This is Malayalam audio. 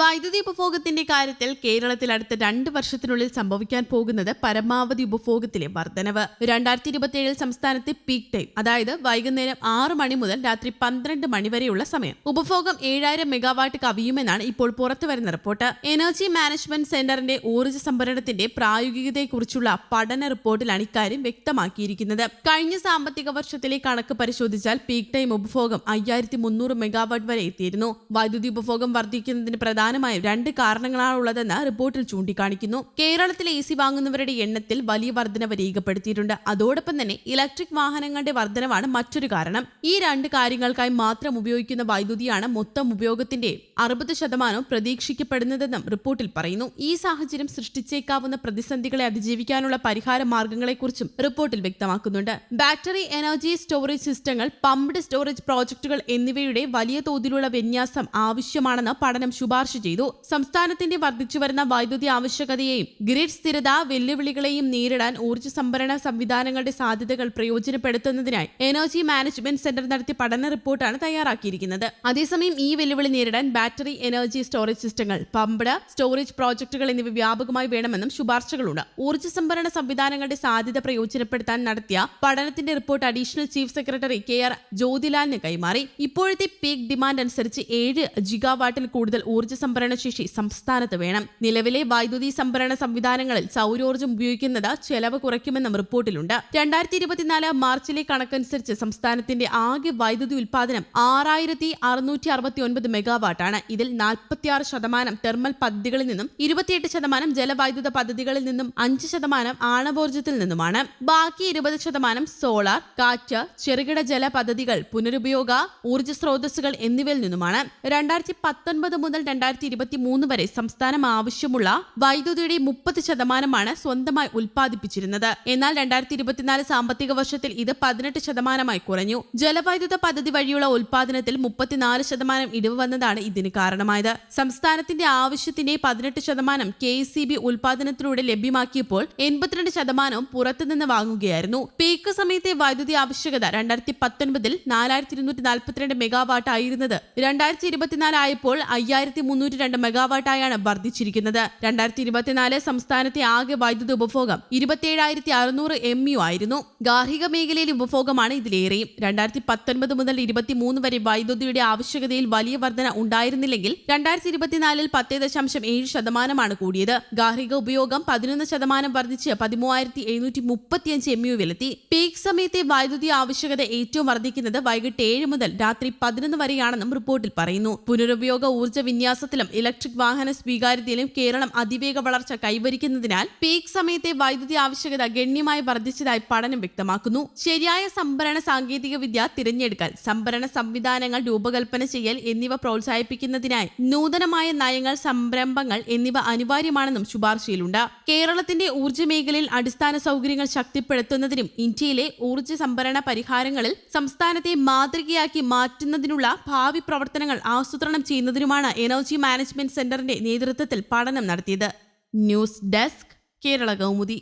വൈദ്യുതി ഉപഭോഗത്തിന്റെ കാര്യത്തിൽ കേരളത്തിൽ അടുത്ത രണ്ട് വർഷത്തിനുള്ളിൽ സംഭവിക്കാൻ പോകുന്നത് പരമാവധി ഉപഭോഗത്തിലെ വർധനവ്. രണ്ടായിരത്തി ഇരുപത്തിയേഴിൽ സംസ്ഥാനത്തെ പീക്ക് ടൈം അതായത് വൈകുന്നേരം ആറ് മണി മുതൽ രാത്രി പന്ത്രണ്ട് മണി വരെയുള്ള സമയം. ഉപഭോഗം ഏഴായിരം മെഗാവാട്ട് കവിയുമെന്നാണ് ഇപ്പോൾ പുറത്തുവരുന്ന റിപ്പോർട്ട്. എനർജി മാനേജ്മെന്റ് സെന്ററിന്റെ ഊർജ സംഭരണത്തിന്റെ പ്രായോഗികതയെക്കുറിച്ചുള്ള പഠന റിപ്പോർട്ടിലാണ് ഇക്കാര്യം വ്യക്തമാക്കിയിരിക്കുന്നത്. കഴിഞ്ഞ സാമ്പത്തിക വർഷത്തിലെ കണക്ക് പരിശോധിച്ചാൽ പീക്ക് ടൈം ഉപഭോഗം അയ്യായിരത്തി മെഗാവാട്ട് വരെ എത്തിയിരുന്നു. വൈദ്യുതി ഉപഭോഗം വർദ്ധിക്കുന്നതിന് പ്രധാനമായും രണ്ട് കാരണങ്ങളാണുള്ളതെന്ന് റിപ്പോർട്ടിൽ ചൂണ്ടിക്കാണിക്കുന്നു. കേരളത്തിലെ എ സി വാങ്ങുന്നവരുടെ എണ്ണത്തിൽ വലിയ വർധനവ് രേഖപ്പെടുത്തിയിട്ടുണ്ട്. അതോടൊപ്പം തന്നെ ഇലക്ട്രിക് വാഹനങ്ങളുടെ വർധനവാണ് മറ്റൊരു കാരണം. ഈ രണ്ട് കാര്യങ്ങൾക്കായി മാത്രം ഉപയോഗിക്കുന്ന വൈദ്യുതിയാണ് മൊത്തം ഉപയോഗത്തിന്റെ അറുപത് ശതമാനവും പ്രതീക്ഷിക്കപ്പെടുന്നതെന്നും റിപ്പോർട്ടിൽ പറയുന്നു. ഈ സാഹചര്യം സൃഷ്ടിച്ചേക്കാവുന്ന പ്രതിസന്ധികളെ അതിജീവിക്കാനുള്ള പരിഹാര മാർഗങ്ങളെക്കുറിച്ചും റിപ്പോർട്ടിൽ വ്യക്തമാക്കുന്നുണ്ട്. ബാറ്ററി എനർജി സ്റ്റോറേജ് സിസ്റ്റങ്ങൾ പമ്പ്ഡ് സ്റ്റോറേജ് പ്രോജക്ടുകൾ എന്നിവയുടെ വലിയ തോതിലുള്ള വിന്യാസം ആവശ്യമാണെന്ന് പഠനം ശുപാർശ ചെയ്തു. സംസ്ഥാനത്തിന്റെ വർദ്ധിച്ചുവരുന്ന വൈദ്യുതി ആവശ്യകതയെയും ഗ്രിഡ് സ്ഥിരത വെല്ലുവിളികളെയും നേരിടാൻ ഊർജ സംഭരണ സംവിധാനങ്ങളുടെ സാധ്യതകൾ പ്രയോജനപ്പെടുത്തുന്നതിനായി എനർജി മാനേജ്മെന്റ് സെന്റർ നടത്തിയ പഠന റിപ്പോർട്ടാണ് തയ്യാറാക്കിയിരിക്കുന്നത്. അതേസമയം ഈ വെല്ലുവിളി നേരിടാൻ ബാറ്ററി എനർജി സ്റ്റോറേജ് സിസ്റ്റങ്ങൾ പമ്പട സ്റ്റോറേജ് പ്രോജക്ടുകൾ എന്നിവ വ്യാപകമായി വേണമെന്നും ശുപാർശകളുണ്ട്. ഊർജ സംഭരണ സംവിധാനങ്ങളുടെ സാധ്യത പ്രയോജനപ്പെടുത്താൻ നടത്തിയ പഠനത്തിന്റെ report additional chief secretary K R ജ്യോതിലാലിന് കൈമാറി. ഇപ്പോഴത്തെ പീക്ക് ഡിമാൻഡ് അനുസരിച്ച് ഏഴ് ജിഗാവാട്ടിൽ കൂടുതൽ ഊർജ സംഭരണ ശേഷി സംസ്ഥാനത്ത് വേണം. നിലവിലെ വൈദ്യുതി സംഭരണ സംവിധാനങ്ങളിൽ സൗരോർജം ഉപയോഗിക്കുന്നത് ചെലവ് കുറയ്ക്കുമെന്നും റിപ്പോർട്ടിലുണ്ട്. രണ്ടായിരത്തി ഇരുപത്തിനാല് മാർച്ചിലെ കണക്കനുസരിച്ച് സംസ്ഥാനത്തിന്റെ ആകെ വൈദ്യുതി ഉൽപാദനം ആറായിരത്തി അറുന്നൂറ്റി അറുപത്തി ഒൻപത് മെഗാവാട്ടാണ് ഇതിൽ നാൽപ്പത്തിയാറ് ശതമാനം തെർമൽ പദ്ധതികളിൽ നിന്നും ഇരുപത്തിയെട്ട് ശതമാനം ജലവൈദ്യുത പദ്ധതികളിൽ നിന്നും അഞ്ച് ശതമാനം ആണവോർജത്തിൽ നിന്നുമാണ്. ബാക്കി ഇരുപത് ശതമാനം സോളാർ കാറ്റ് ചെറുകിട ജല പദ്ധതികൾ പുനരുപയോഗ ഊർജ സ്രോതസ്സുകൾ എന്നിവയിൽ നിന്നുമാണ്. രണ്ടായിരത്തി പത്തൊൻപത് മുതൽ രണ്ടായിരത്തി ഇരുപത്തി മൂന്ന് വരെ സംസ്ഥാനം ആവശ്യമുള്ള വൈദ്യുതിയുടെ മുപ്പത് ശതമാനമാണ് സ്വന്തമായി ഉൽപ്പാദിപ്പിച്ചിരുന്നത്. എന്നാൽ രണ്ടായിരത്തി ഇരുപത്തിനാല് സാമ്പത്തിക വർഷത്തിൽ ഇത് പതിനെട്ട് ശതമാനമായി കുറഞ്ഞു. ജലവൈദ്യുത പദ്ധതി വഴിയുള്ള ഉൽപ്പാദനത്തിൽ മുപ്പത്തിനാല് ശതമാനം ഇടിവ് വന്നതാണ് ഇതിന് കാരണമായത്. സംസ്ഥാനത്തിന്റെ ആവശ്യത്തിന്റെ പതിനെട്ട് ശതമാനം കെ സി ബി ഉൽപാദനത്തിലൂടെ ലഭ്യമാക്കിയപ്പോൾ എൺപത്തിരണ്ട് ശതമാനം പുറത്തുനിന്ന് വാങ്ങുകയായിരുന്നു. പീക്ക് സമയത്തെ വൈദ്യുതി ആവശ്യകത രണ്ടായിരത്തി പത്തൊൻപതിൽ നാലായിരത്തി ഇരുന്നൂറ്റി നാൽപ്പത്തിരണ്ട് മെഗാവാട്ട് ആയിരുന്നത് രണ്ടായിരത്തി ഇരുപത്തിനാല് ആയപ്പോൾ അയ്യായിരത്തി മുന്നൂറ്റി രണ്ട് മെഗാവാട്ടായാണ് വർദ്ധിച്ചിരിക്കുന്നത്. രണ്ടായിരത്തി ഇരുപത്തിനാല് സംസ്ഥാനത്തെ ആകെ വൈദ്യുതി ഉപഭോഗം ഇരുപത്തിയേഴായിരത്തി അറുന്നൂറ് എം യു ആയിരുന്നു. ഗാർഹിക മേഖലയിലെ ഉപഭോഗമാണ് ഇതിലേറെയും രണ്ടായിരത്തി പത്തൊൻപത് മുതൽ ഇരുപത്തിമൂന്ന് വരെ വൈദ്യുതിയുടെ ആവശ്യകതയിൽ വലിയ വർധന ഉണ്ടായിരുന്നില്ലെങ്കിൽ രണ്ടായിരത്തി ഇരുപത്തിനാലിൽ പത്തേ ദശാംശം ഏഴ് ശതമാനമാണ് കൂടിയത്. ഗാർഹിക ഉപയോഗം പതിനൊന്ന് ശതമാനം വർദ്ധിച്ച് പതിമൂവായിരത്തി എഴുന്നൂറ്റി മുപ്പത്തിയഞ്ച് എം യുവിലെത്തി പീക്ക് സമയത്തെ വൈദ്യുതി ആവശ്യകത ഏറ്റവും വർദ്ധിക്കുന്നത് വൈകിട്ട് ഏഴ് മുതൽ രാത്രി പതിനൊന്ന് വരെയാണെന്നും റിപ്പോർട്ടിൽ പറയുന്നു. പുനരുപയോഗ ഊർജ വിന്യാസത്തിലും ഇലക്ട്രിക് വാഹന സ്വീകാര്യതയിലും കേരളം അതിവേഗ വളർച്ച കൈവരിക്കുന്നതിനാൽ പീക്ക് സമയത്തെ വൈദ്യുതി ആവശ്യകത ഗണ്യമായി വർദ്ധിച്ചതായി പഠനം വ്യക്തമാക്കുന്നു. ശരിയായ സംഭരണ സാങ്കേതിക വിദ്യ തിരഞ്ഞെടുക്കൽ സംഭരണ സംവിധാനങ്ങൾ രൂപകൽപ്പന ചെയ്യൽ എന്നിവ പ്രോത്സാഹിപ്പിക്കുന്നതിനായി നൂതനമായ നയങ്ങൾ സംരംഭങ്ങൾ എന്നിവ അനിവാര്യമാണെന്നും ശുപാർശയിലുണ്ട്. കേരളത്തിന്റെ ഊർജ മേഖലയിൽ അടിസ്ഥാന സൗകര്യങ്ങൾ ശക്തിപ്പെടുത്തുന്നതിനും ഇന്ത്യയിലെ ഊർജ സംഭരണ പരിഹാരങ്ങളിൽ സംസ്ഥാനത്തെ മാതൃകയാക്കി മാറ്റുന്നതിനുള്ള ഭാവി പ്രവർത്തനങ്ങൾ ആസൂത്രണം ചെയ്യുന്നതിനുമാണ് എനർജി മാനേജ്മെന്റ് സെന്ററിന്റെ നേതൃത്വത്തിൽ പഠനം നടത്തിയത്. News desk Kerala Kaumudi.